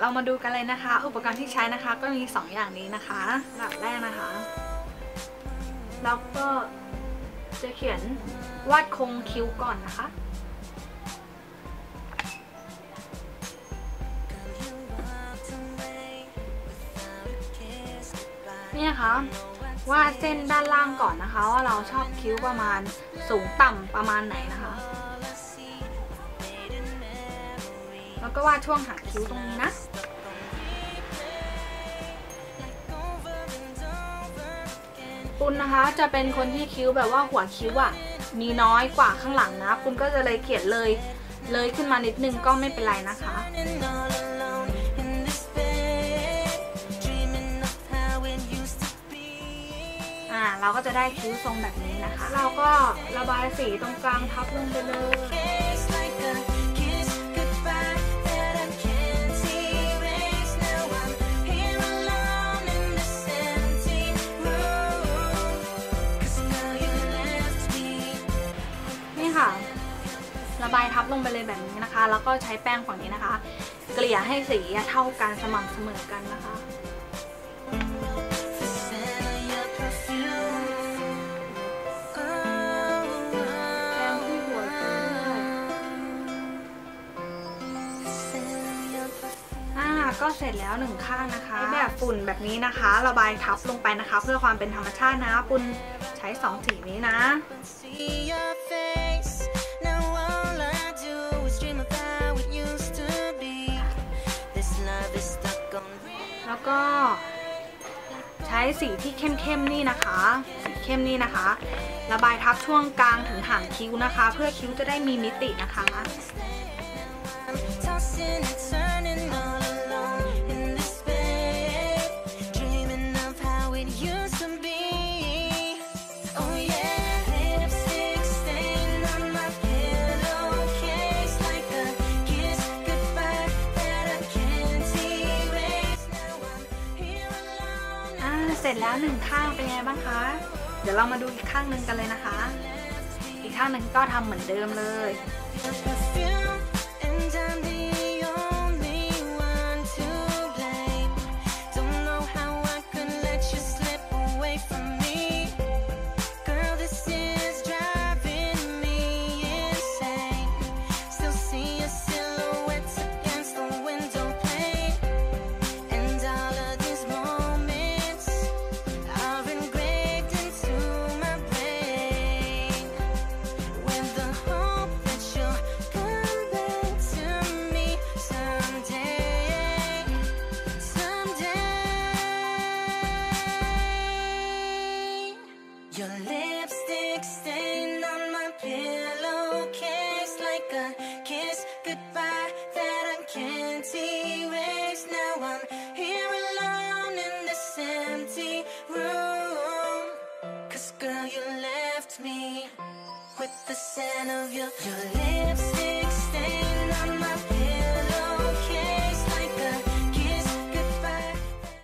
เรามาดูกันเลยนะคะ อุปกรณ์ที่ใช้นะคะก็มี 2 อย่างนี้นะคะหลักแรกนะคะเราก็จะเขียนวาดโครงคิ้วก่อนนะคะนี่นะคะวาดเส้นด้านล่างก่อนนะคะ ว่าเราชอบคิ้วประมาณสูงต่ำประมาณไหนนะคะ แล้วก็วาดช่วงหางคิ้วตรงนี้นะ ปุณนะคะจะเป็นคนที่คิ้วแบบว่าหัวคิ้วอะมีน้อยกว่าข้างหลังนะ ปุณก็จะเลยเขียนเลยเลยขึ้นมานิดนึงก็ไม่เป็นไรนะคะอ่าเราก็จะได้คิ้วทรงแบบนี้นะคะ เราก็ระบายสีตรงกลางทับลงไปเลย ค่ะ ระบายทับลงไปเลยแบบนี้นะคะ แล้วก็ใช้แป้งฝั่งนี้นะคะ เกลี่ยให้สีเท่ากันสม่ำเสมอกันนะคะ ก็เสร็จแล้วหนึ่งข้างนะคะ แบบฝุ่นแบบนี้นะคะ ระบายทับลงไปนะคะ เพื่อความเป็นธรรมชาตินะปุณใช้สองสีนี้นะ See your face. Now all I do is dream of how it used to be. This love is stuck on me. แล้วก็ใช้สีที่เข้มๆนี่นะคะ สีเข้มนี่นะคะ ระบายทับช่วงกลางถึงหางคิ้วนะคะ เพื่อคิ้วจะได้มีมิตินะคะ เสร็จแล้วหนึ่งข้างเป็นไงบ้างคะ เดี๋ยวเรามาดูอีกข้างหนึ่งกันเลยนะคะ อีกข้างหนึ่งก็ทำเหมือนเดิมเลย Your lipstick stain on my pillowcase like a kiss goodbye that I can't erase. Now I'm here alone in this empty room. Cause girl, you left me with the scent of your, your my